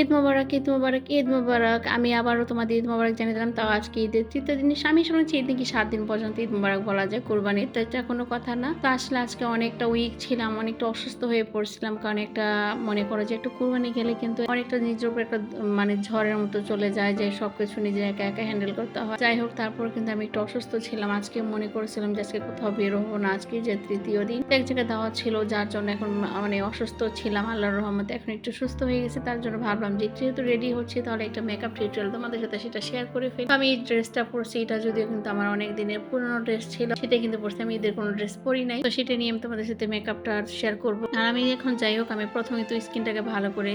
ঈদ মোবারক ঈদ মোবারক ঈদ মোবারক। আমি আবারও তোমাদের ঈদ মোবারক জানিয়ে দিলাম। তাও আজকে ঈদের তৃতীয় দিন। আমি শুনেছি ঈদ নাকি সাত দিন পর্যন্ত ঈদ মোবারক বলা যায়? কোরবানির তো এটা কোনো কথা না। তো আসলে আজকে অনেকটা উইক ছিলাম, অনেকটা অসুস্থ হয়ে পড়ছিলাম। কারণ একটা মনে করো যে একটু কোরবানি গেলে কিন্তু অনেকটা নিজের উপর একটা মানে ঝড়ের মতো চলে যায় যে সবকিছু নিজে একা একা হ্যান্ডেল করতে হয়। যাই হোক, তারপর কিন্তু আমি একটু অসুস্থ ছিলাম। আজকে মনে করেছিলাম যে আজকে কোথাও বের হব না। আজকে যে তৃতীয় দিন এক জায়গায় দেওয়া ছিল, যার জন্য এখন মানে অসুস্থ ছিলাম। আল্লাহর রহমতে এখন একটু সুস্থ হয়ে গেছে। তার জন্য ভাবলাম যে যেহেতু রেডি হচ্ছি, তাহলে একটা মেকআপ টিউটোরিয়াল তোমাদের সাথে সেটা শেয়ার করে ফেলি। আমি এই ড্রেসটা পরছি, এটা যদিও কিন্তু আমার অনেক দিনের পুরনো ড্রেস ছিল সেটা কিন্তু পরছি। আমি ঈদের কোনো ড্রেস পরি নাই, তো সেটা নিয়ে আমি তোমাদের সাথে মেকআপটা শেয়ার করব। আর আমি এখন যাই হোক, আমি প্রথমে তো স্কিনটাকে ভালো করে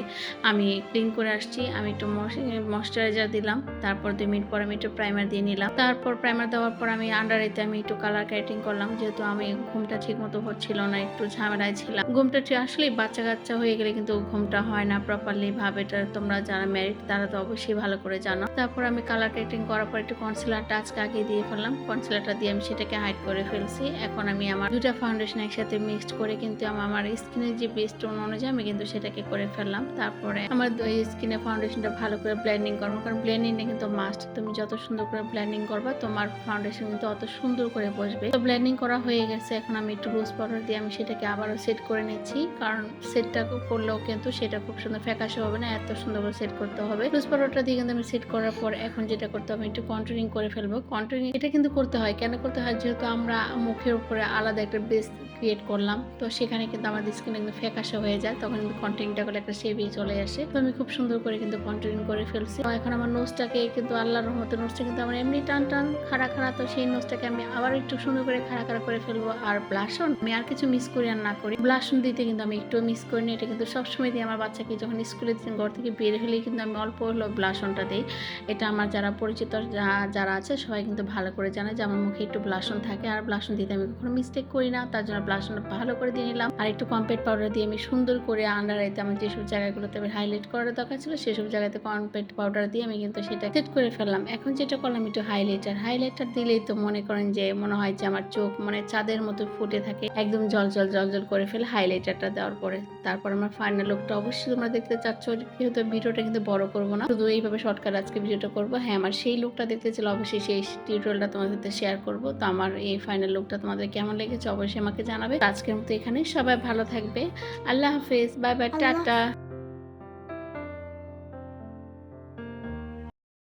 আমি ক্লিন করে আসছি। আমি একটু ময়শ্চারাইজার দিলাম, তারপর দুই মিনিট পর আমি একটু প্রাইমার দিয়ে নিলাম। তারপর প্রাইমার দেওয়ার পর আমি আন্ডার এতে আমি একটু কালার কাটিং করলাম, যেহেতু আমি ঘুমটা ঠিক মতো হচ্ছিল না, একটু ঝামেলায় ছিলাম। ঘুমটা ঠিক, আসলেই বাচ্চা কাচ্চা হয়ে গেলে কিন্তু ঘুমটা হয় না প্রপারলি ভাবে। এটা তোমরা যারা ম্যারিড তারা তো অবশ্যই ভালো করে জানো। তারপর আমি কালার কাটিং করার পর একটু কনসিলারটা আজকে আগে দিয়ে ফেললাম। কনসিলারটা দিয়ে আমি সেটাকে হাইড করে ফেলছি। এখন আমি আমার দুটা ফাউন্ডেশন একসাথে মিক্সড করে কিন্তু আমি আমার স্কিনের যে বেস্ট টোন অনুযায়ী আমি কিন্তু সেটাকে করে ফেললাম। তারপরে আমার স্কিনে ফাউন্ডেশনটা ভালো করে ব্লেন্ডিং করব। কারণ ব্লেন্ডিংটা কিন্তু মাস্ট তুমি যত সুন্দর করে ব্লেন্ডিং করবা, তোমার ফাউন্ডেশন কিন্তু অত সুন্দর করে বসবে। তো ব্লেন্ডিং করা হয়ে গেছে। এখন আমি একটু রোজ পাউডার দিয়ে আমি সেটাকে আবারও সেট করে নিচ্ছি। কারণ সেটটা করলেও কিন্তু সেটা খুব সুন্দর ফ্যাকাশে হবে না। এত সুন্দর করে সেট করতে হবে। রোজ পাউডারটা দিয়ে কিন্তু আমি সেট করার পর এখন যেটা করতে হবে, একটু কন্ট্রোলিং করে ফেলব। কন্ট্রোলিং এটা কিন্তু করতে হয়। কেন করতে হয়? যেহেতু আমরা মুখের উপরে আলাদা একটা বেস ক্রিয়েট করলাম, তো সেখানে কিন্তু আমাদের স্কিন কিন্তু ফ্যাকাশে হয়ে যায়। তখন কিন্তু কন্ট্রোলিংটা করলে একটা শেপই চলে আসে। তো আমি খুব সুন্দর করে কিন্তু কন্ট্রোলিং করে ফেলছি। এখন আমার নোজটাকে কিন্তু আল্লাহর রহমতে নোজটা কিন্তু আমার এমনি টান টান, খাড়া খাড়া, তো সেই নোজটাকে আমি আবার একটু সুন্দর করে খাড়া খাড়া করে ফেলব। আর ব্লাশন আমি আর কিছু মিস করি আর না করি। ব্লাশন দিতে কিন্তু আমি একটু মিস করি না। এটা কিন্তু সবসময় দিই আমার বাচ্চাকে যখন স্কুলে ঘর থেকে বের হলেই কিন্তু আমি অল্প হলেও ব্লাশনটা দিই। এটা আমার যারা পরিচিত যারা আছে, সবাই কিন্তু ভালো করে জানে যে আমার মুখে একটু ব্লাসন থাকে। আর ব্লাসন দিতে আমি কখনো মিস্টেক করি না, তার জন্য ব্লাশনটা ভালো করে দিয়ে নিলাম। আর একটু কম্পেক্ট পাউডার দিয়ে আমি সুন্দর করে আন্ডার আইতে আমার যেসব জায়গাগুলোতে আমি হাইলাইট করার দরকার ছিল, সেসব জায়গাতে কম্পেক্ট পাউডার দিয়ে আমি কিন্তু সেটা সেট করে ফেললাম। এখন যেটা করলাম একটু হাইলাইটার হাইলাইটার দিলেই তো মনে করেন যে, মনে হয় যে আমার চোখ মানে চাঁদের মতো ফুটে থাকে। একদম জল জল জল জল করে ফেলে হাইলাইটারটা দেওয়ার পরে। তারপর আমার ফাইনাল লুকটা অবশ্যই তোমরা দেখতে চাচ্ছ। যেহেতু ভিডিওটা কিন্তু বড় করব না শুধু এইভাবে শর্টকাট আজকে ভিডিওটা করব। হ্যাঁ আমার সেই লুকটা দেখতে ছিল অবশ্যই সেই টিউটোরিয়ালটা তোমাদের সাথে শেয়ার করব। তো আমার এই ফাইনাল লুকটা তোমাদের কেমন লেগেছে অবশ্যই আমাকে জানাবে। আজকের মতো এখানে সবাই ভালো থাকবে। আল্লাহ হাফেজ। Bye bye tata.